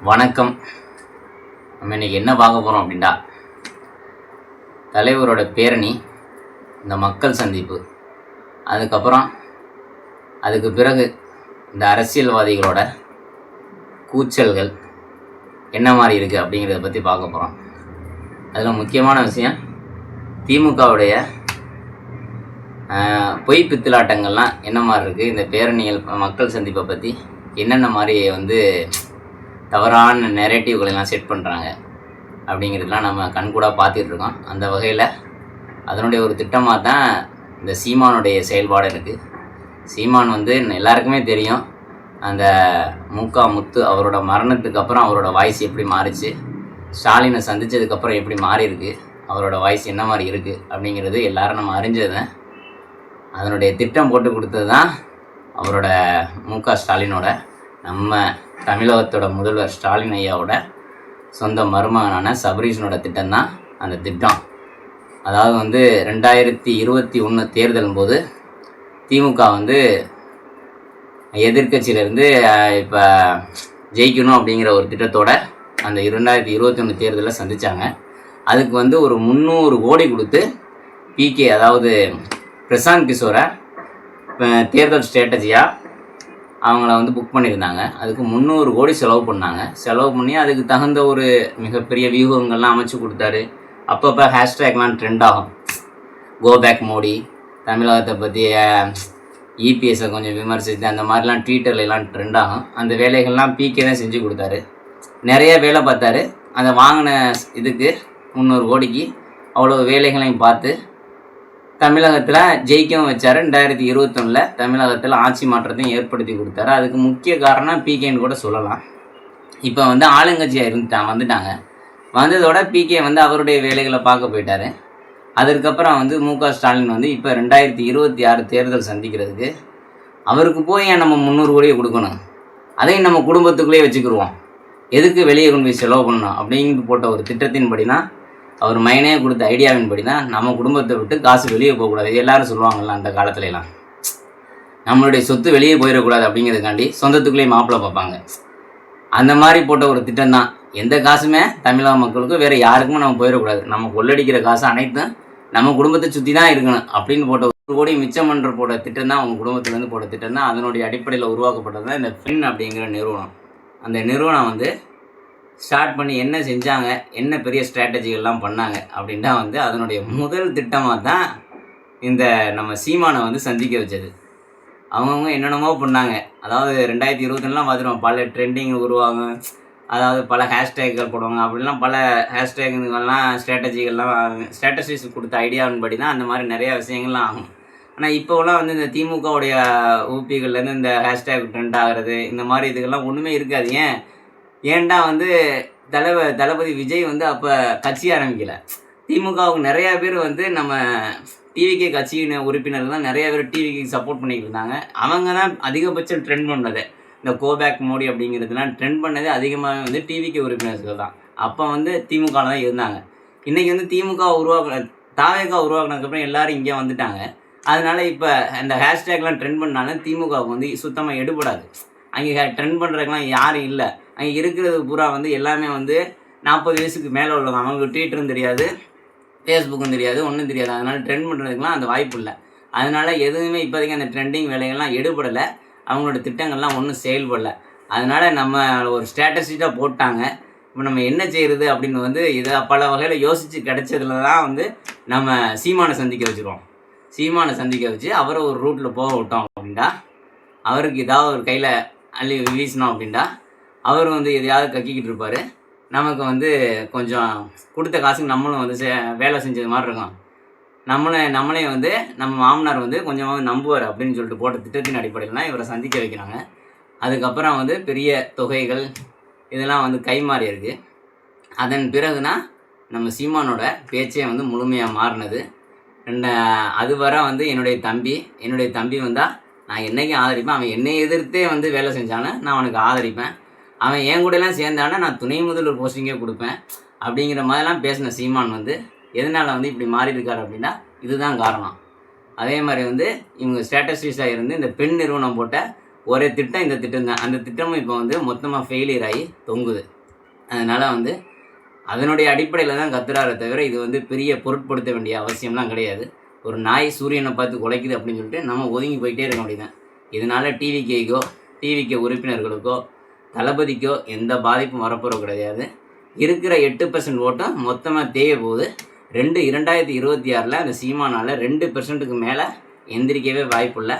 வணக்கம். நம்ம இன்னைக்கு என்ன பார்க்க போகிறோம் அப்படின்டா தலைவரோட பேரணி இந்த மக்கள் சந்திப்பு. அதுக்கப்புறம் அதுக்கு பிறகு இந்த அரசியல்வாதிகளோட கூச்சல்கள் என்ன மாதிரி இருக்குது அப்படிங்கிறத பற்றி பார்க்க போகிறோம் அதில் முக்கியமான விஷயம் திமுகவுடைய பொய் பித்திலாட்டங்கள்லாம் என்ன மாதிரி இருக்குது இந்த பேரணிகள் மக்கள் சந்திப்பை பற்றி என்னென்ன மாதிரி வந்து தவறான நெரேட்டிவ்களெல்லாம் செட் பண்ணுறாங்க அப்படிங்கிறதுலாம் நம்ம கண்கூடாக பார்த்துட்டு இருக்கோம். அந்த வகையில் அதனுடைய ஒரு திட்டமாக தான் இந்த சீமானுடைய செயல்பாடு இருக்குது சீமான் வந்து எல்லாருக்குமே தெரியும். அந்த முக்கா முத்து அவரோட மரணத்துக்கு அப்புறம் அவரோட வாய்ஸ் எப்படி மாறிச்சு? ஸ்டாலினை சந்தித்ததுக்கப்புறம் எப்படி மாறி இருக்கு அவரோட வாய்ஸ் என்ன மாதிரி இருக்குது அப்படிங்கிறது எல்லாரும் நம்ம அறிஞ்சது அதனுடைய திட்டம் போட்டு கொடுத்தது தான் அவரோட மு க ஸ்டாலினோட நம்ம தமிழகத்தோட முதல்வர் ஸ்டாலின் ஐயாவோட சொந்த மருமகனான சபரீஷனோட திட்டம் தான் அந்த திட்டம். அதாவது வந்து ரெண்டாயிரத்தி இருபத்தி ஒன்று தேர்தலும் போது திமுக வந்து எதிர்க்கட்சியிலேருந்து இப்போ ஜெயிக்கணும் அப்படிங்கிற ஒரு திட்டத்தோட அந்த இரண்டாயிரத்தி இருபத்தி ஒன்று தேர்தலில் சந்திச்சாங்க. அதுக்கு வந்து ஒரு முந்நூறு கோடி கொடுத்து பிகே அதாவது பிரசாந்த் கிஷோரை தேர்தல் ஸ்ட்ராட்டஜியாக அவங்கள வந்து புக் பண்ணியிருந்தாங்க. அதுக்கு முந்நூறு கோடி செலவு பண்ணாங்க. செலவு பண்ணி அதுக்கு தகுந்த ஒரு மிகப்பெரிய வியூகங்கள்லாம் அமைச்சு கொடுத்தாரு. அப்பப்போ ஹேஷ்டேக்லாம் ட்ரெண்ட் ஆகும். கோ பேக் மோடி தமிழகத்தை பற்றி இபிஎஸை கொஞ்சம் விமர்சித்து அந்த மாதிரிலாம் ட்விட்டர்லாம் ட்ரெண்ட் ஆகும். அந்த வேலைகள்லாம் பிகே தான் செஞ்சு கொடுத்தாரு. நிறைய வேலை பார்த்தாரு. அதை வாங்கின இதுக்கு முந்நூறு கோடிக்கு அவ்வளோ வேலைகளையும் பார்த்து தமிழகத்தில் ஜெயிக்கவும் வச்சார். ரெண்டாயிரத்தி இருபத்தொன்னில் தமிழகத்தில் ஆட்சி மாற்றத்தையும் ஏற்படுத்தி கொடுத்தாரு. அதுக்கு முக்கிய காரணம் பிகேன்னு கூட சொல்லலாம். இப்போ வந்து ஆளுங்கட்சியாக இருந்துட்டாங்க வந்துட்டாங்க. வந்ததோட பிகே வந்து அவருடைய வேலைகளை பார்க்க போயிட்டார். அதற்கப்புறம் வந்து மு க ஸ்டாலின் வந்து இப்போ ரெண்டாயிரத்தி இருபத்தி ஆறு தேர்தல் சந்திக்கிறதுக்கு அவருக்கு போய் ஏன் நம்ம முந்நூறு கோடியை கொடுக்கணும்? அதையும் நம்ம குடும்பத்துக்குள்ளேயே வச்சுக்கிருவோம். எதுக்கு வெளியே கொண்டு போய் செலவு பண்ணணும்? அப்படின்னு போட்ட ஒரு திட்டத்தின்படி தான் அவர் மைனே கொடுத்த ஐடியாவின்படி தான் நம்ம குடும்பத்தை விட்டு காசு வெளியே போகக்கூடாது. எல்லாரும் சொல்லுவாங்கல்ல அந்த காலத்துலலாம். நம்மளுடைய சொத்து வெளியே போயிடக்கூடாது அப்படிங்கிறதுக்காண்டி சொந்தத்துக்குள்ளேயே மாப்பிள்ளை பார்ப்பாங்க. அந்த மாதிரி போட்ட ஒரு திட்டம் தான் எந்த காசுமே தமிழக மக்களுக்கும் வேறு யாருக்குமே நம்ம போயிடக்கூடாது. நம்ம கொள்ளடிக்கிற காசு அனைத்தும் நம்ம குடும்பத்தை சுற்றி தான் இருக்கணும் அப்படின்னு போட்ட ஒரு கோடி மிச்சம் பண்ணுற போட்ட திட்டம் தான் அவங்க குடும்பத்துலேருந்து போட்ட திட்டம் தான் அதனுடைய அடிப்படையில் உருவாக்கப்பட்டது தான் இந்த ஃபின் அப்படிங்கிற நிறுவனம். அந்த நிறுவனம் வந்து ஸ்டார்ட் பண்ணி என்ன செஞ்சாங்க என்ன பெரிய ஸ்ட்ராட்டஜிகள்லாம் பண்ணாங்க அப்படின்னா வந்து அதனுடைய முதல் திட்டமாக தான் இந்த நம்ம சீமானை வந்து சந்திக்க வச்சது. அவங்கவுங்க என்னென்னமோ பண்ணாங்க. அதாவது ரெண்டாயிரத்தி இருபத்தொன்னுலாம் பார்த்துருவோம் பல ட்ரெண்டிங் உருவாங்க அதாவது பல ஹேஷ்டேக்கள் போடுவாங்க. அப்படிலாம் பல ஹேஷ்டேக்குங்கள்லாம் ஸ்ட்ராட்டஜிகள்லாம் ஸ்ட்ராட்டஜிஸ் கொடுத்த ஐடியாவின்படி தான் அந்த மாதிரி நிறையா விஷயங்கள்லாம் ஆகும். ஆனால் இப்போலாம் வந்து இந்த திமுகவுடைய ஊப்பிகள்லேருந்து இந்த ஹேஷ்டேக் ட்ரெண்ட் ஆகிறது இந்த மாதிரி இதுக்கெல்லாம் ஒன்றுமே இருக்காது. ஏன்? ஏன்டா வந்து தளப தளபதி விஜய் வந்து அப்போ கட்சி ஆரம்பிக்கல. திமுகவுக்கு நிறையா பேர் வந்து நம்ம டிவிகே கட்சியின் உறுப்பினர்கள் தான் நிறைய பேர் டிவிக்கு சப்போர்ட் பண்ணிட்டு இருந்தாங்க. அவங்க தான் அதிகபட்சம் ட்ரெண்ட் பண்ணது. இந்த கோபேக் மோடி அப்படிங்கிறதுலாம் ட்ரெண்ட் பண்ணது அதிகமாக வந்து டிவிக்கு உறுப்பினர்கள் தான். அப்போ வந்து திமுகவில் தான் இருந்தாங்க. இன்றைக்கி வந்து திமுக உருவாக்க தாவேகா உருவாக்குனதுக்கப்புறம் எல்லோரும் இங்கே வந்துட்டாங்க. அதனால் இப்போ இந்த ஹேஷ்டேக்லாம் ட்ரெண்ட் பண்ணாலும் திமுகவுக்கு வந்து சுத்தமாக எடுபடாது. அங்கே ட்ரெண்ட் பண்ணுறதுக்கெலாம் யாரும் இல்லை. அங்கே இருக்கிறது பூரா வந்து எல்லாமே வந்து நாற்பது வயசுக்கு மேலே உள்ளவங்க. அவங்களுக்கு ட்விட்டரும் தெரியாது ஃபேஸ்புக்கும் தெரியாது ஒன்றும் தெரியாது. அதனால் ட்ரெண்ட் பண்ணுறதுக்குலாம் அந்த வாய்ப்பு இல்லை. அதனால் எதுவுமே இப்போதைக்கு அந்த ட்ரெண்டிங் வேலைகள்லாம் எடுபடலை. அவங்களோட திட்டங்கள்லாம் ஒன்றும் செயல்படலை. அதனால் நம்ம ஒரு ஸ்ட்ராட்டஜிட்டாக போட்டாங்க. இப்போ நம்ம என்ன செய்கிறது அப்படின்னு வந்து இதை பல வகையில் யோசித்து கிடைச்சதுல தான் வந்து நம்ம சீமானை சந்திக்க வச்சுருவோம். சீமானை சந்திக்க வச்சு அவரை ஒரு ரூட்டில் போக விட்டோம் அப்படின்னா அவருக்கு ஏதாவது ஒரு கையில் அள்ளி வீசினோம் அப்படின்டா அவர் வந்து எதையாவது கக்கிக்கிட்டு இருப்பார். நமக்கு வந்து கொஞ்சம் கொடுத்த காசுக்கு நம்மளும் வந்து சே வேலை செஞ்சது மாதிரி இருக்கும். நம்மளை நம்மளே வந்து நம்ம மாமனார் வந்து கொஞ்சமாக நம்புவார் அப்படின்னு சொல்லிட்டு போட்ட திட்டத்தின் அடிப்படையில் இவரை சந்திக்க வைக்கிறாங்க. அதுக்கப்புறம் வந்து பெரிய தொகைகள் இதெல்லாம் வந்து கைமாறி இருக்கு. அதன் பிறகு நம்ம சீமானோட பேச்சே வந்து முழுமையாக மாறினது. ரெண்ட அது வரை வந்து என்னுடைய தம்பி என்னுடைய தம்பி வந்தால் நான் என்னைக்கும் ஆதரிப்பேன்? அவன் என்னை எதிர்த்தே வந்து வேலை செஞ்சானே? நான் அவனுக்கு ஆதரிப்பேன். அவன் என் கூடலாம் சேர்ந்தானே? நான் துணை முதல்வர் போஸ்டிங்கே கொடுப்பேன். அப்படிங்கிற மாதிரிலாம் பேசின சீமான் வந்து எதனால் வந்து இப்படி மாறி இருக்காரு அப்படின்னா இதுதான் காரணம். அதே மாதிரி வந்து இவங்க ஸ்டேட்டஸ்டிஸாக இருந்து இந்த பெண் நிறுவனம் போட்ட ஒரே திட்டம் இந்த திட்டம் தான். அந்த திட்டமும் இப்போ வந்து மொத்தமாக ஃபெயிலியர் ஆகி தொங்குது. அதனால் வந்து அதனுடைய அடிப்படையில் தான் கத்துறாரே தவிர இது வந்து பெரிய பொருட்படுத்த வேண்டிய அவசியம்லாம் கிடையாது. ஒரு நாய் சூரியனை பார்த்து குலைக்குது அப்படின்னு சொல்லிட்டு நம்ம ஒதுங்கி போயிட்டே இருக்க வேண்டியதான் இதனால் டிவிகேக்கோ டிவிகே உறுப்பினர்களுக்கோ தளபதிக்கோ எந்த பாதிப்பும் வரப்போகிறது கிடையாது. இருக்கிற எட்டு பர்சன்ட் ஓட்டம் மொத்தமாக தேய போகுது. ரெண்டு இரண்டாயிரத்தி இருபத்தி ஆறில் அந்த சீமானால் ரெண்டு பெர்சன்ட்டுக்கு மேலே எந்திரிக்கவே வாய்ப்பில்லை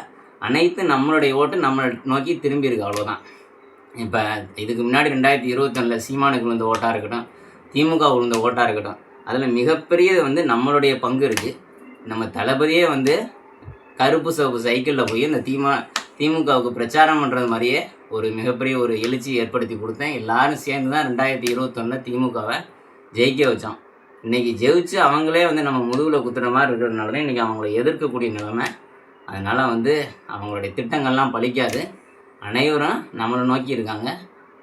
அனைத்து நம்மளுடைய ஓட்டு நம்மளை நோக்கி திரும்பி இருக்கு அவ்வளோதான் இப்போ இதுக்கு முன்னாடி ரெண்டாயிரத்தி இருபத்தொன்னில் சீமானுக்கு விழுந்த ஓட்டாக இருக்கட்டும் திமுக விழுந்த ஓட்டாக இருக்கட்டும் அதில் மிகப்பெரியது வந்து நம்மளுடைய பங்கு இருக்குது நம்ம தளபதியே வந்து கருப்பு சிவப்பு சைக்கிளில் போய் இந்த திமுக திமுகவுக்கு பிரச்சாரம் பண்ணுறது மாதிரியே ஒரு மிகப்பெரிய ஒரு எழுச்சி ஏற்படுத்தி கொடுத்தேன். எல்லாரும் சேர்ந்து தான் ரெண்டாயிரத்தி இருபத்தொன்னு திமுகவை ஜெயிக்க வச்சோம். இன்றைக்கி ஜெயிச்சு அவங்களே வந்து நம்ம முதுகில் குத்துற மாதிரி இருக்கிறதுனால தான் இன்றைக்கி அவங்கள எதிர்க்கக்கூடிய நிலைமை. அதனால் வந்து அவங்களுடைய திட்டங்கள்லாம் பழிக்காது. அனைவரும் நம்மளை நோக்கி இருக்காங்க.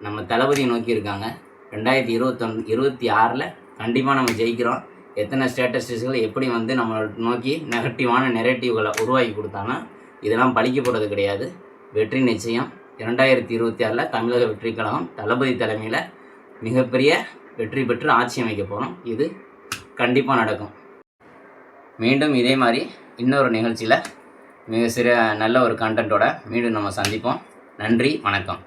நம்ம தளபதியை நோக்கி இருக்காங்க. ரெண்டாயிரத்தி இருபத்தொன் இருபத்தி ஆறில் கண்டிப்பாக நம்ம ஜெயிக்கிறோம். எத்தனை ஸ்டேட்டஸ்கள் எப்படி வந்து நம்மளை நோக்கி நெகட்டிவான நெரேட்டிவ்களை உருவாக்கி கொடுத்தாங்கன்னா இதெல்லாம் பழிக்க போகிறது கிடையாது. வெற்றி நிச்சயம். இரண்டாயிரத்தி இருபத்தி ஆறில் தமிழக வெற்றி கழகம் தளபதி தலைமையில் மிகப்பெரிய வெற்றி பெற்று ஆட்சி அமைக்க போகிறோம் இது கண்டிப்பாக நடக்கும். மீண்டும் இதே மாதிரி இன்னொரு நிகழ்ச்சியில் மிக சிற நல்ல ஒரு கண்டென்ட்டோட மீண்டும் நம்ம சந்திப்போம். நன்றி வணக்கம்.